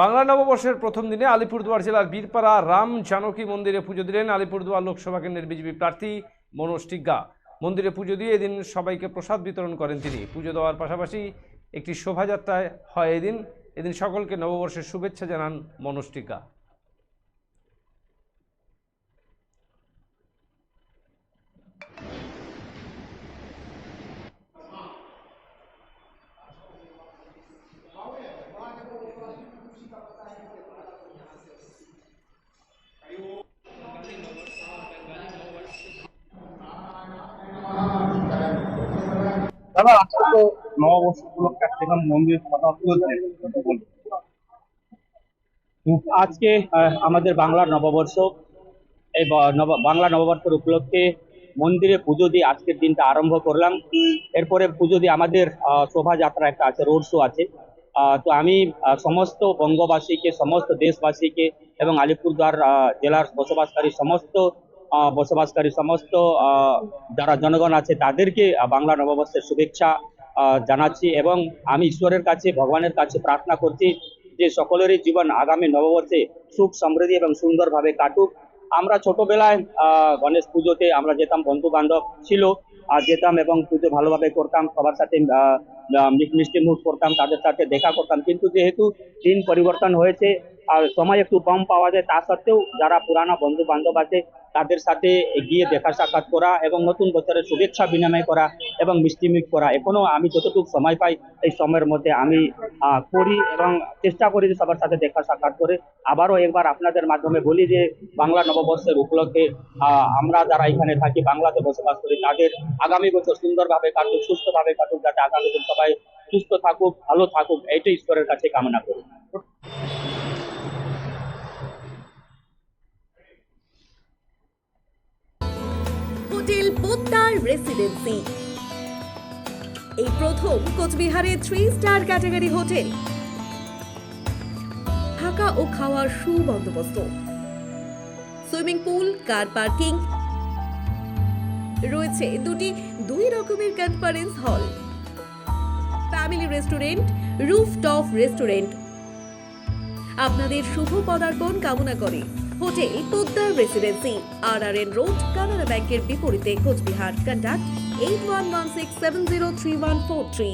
বাংলা নববর্ষের প্রথম দিনে আলিপুরদুয়ার জেলার বীরপাড়া রাম জানকী মন্দিরে পুজো দিলেন আলিপুরদুয়ার লোকসভা কেন্দ্রের বিজেপি প্রার্থী মনোজ টিগ্গা। মন্দিরে পুজো দিয়ে এদিন সবাইকে প্রসাদ বিতরণ করেন তিনি। পুজো দেওয়ার পাশাপাশি একটি শোভাযাত্রায় হয় এদিন। এদিন সকলকে নববর্ষের শুভেচ্ছা জানান মনোজ টিগ্গা। দাদা, আজকে তো নববর্ষ উপলক্ষে মন্দির। আজকে আমাদের বাংলার নববর্ষ। এই বাংলা নববর্ষের উপলক্ষে মন্দিরে পুজো দিয়ে আজকের দিনটা আরম্ভ করলাম। এরপরে পুজো দিয়ে আমাদের শোভাযাত্রা একটা আছে, রোড শো আছে। তো আমি সমস্ত বঙ্গবাসীকে, সমস্ত দেশবাসীকে এবং আলিপুরদুয়ার জেলার বসবাসকারী সমস্ত বসবাসকারী সমস্ত যারা জনগণ আছে তাদেরকে বাংলা নববর্ষের শুভেচ্ছা জানাচ্ছি এবং আমি ঈশ্বরের কাছে, ভগবানের কাছে প্রার্থনা করছি যে সকলেরই জীবন আগামী নববর্ষে সুখ সমৃদ্ধি এবং সুন্দরভাবে কাটুক। আমরা ছোটবেলায় গণেশ পুজোতে আমরা যেতাম বন্ধু বান্ধব ছিল, আর যেতাম এবং পুজো ভালোভাবে করতাম, সবার সাথে মিষ্টি মুখ করতাম, তাদের সাথে দেখা করতাম। কিন্তু যেহেতু দিন পরিবর্তন হয়েছে আর সময় একটু কম পাওয়া যায়, তা সত্ত্বেও যারা পুরানো বন্ধু বান্ধব আছে, তাদের সাথে গিয়ে দেখা সাক্ষাৎ করা এবং নতুন বছরের শুভেচ্ছা বিনিময় করা এবং মিষ্টি মুখ করা। এখনও আমি যতটুকু সময় পাই, এই সময়ের মধ্যে আমি করি এবং চেষ্টা করি যে সবার সাথে দেখা সাক্ষাৎ করে। আবারও একবার আপনাদের মাধ্যমে বলি যে, বাংলা নববর্ষের উপলক্ষে আমরা যারা এখানে থাকি, বাংলাতে বসবাস করি, তাদের আগামী বছর সুন্দরভাবে কাটুক, সুস্থভাবে কাটুক, যাতে আগামী দিন সবাই সুস্থ থাকুক, ভালো থাকুক, এইটাই ঈশ্বরের কাছে কামনা করি। হোটেল পোদ্দার রেসিডেন্সি এই প্রথম কোচবিহারে থ্রি স্টার ক্যাটাগরি হোটেল। থাকা ও খাওয়ার সুবন্দোবস্ত। Swimming pool, car parking. রয়েছে দুটি দুই রকমের conference hall family restaurant rooftop restaurant আপনাদের শুভ পদার্পণ কামনা করে। Hotel Poddar residency R R N road Canara ব্যাংকের বিপরীতে Cooch Behar. Contact eight one one six seven zero three one four three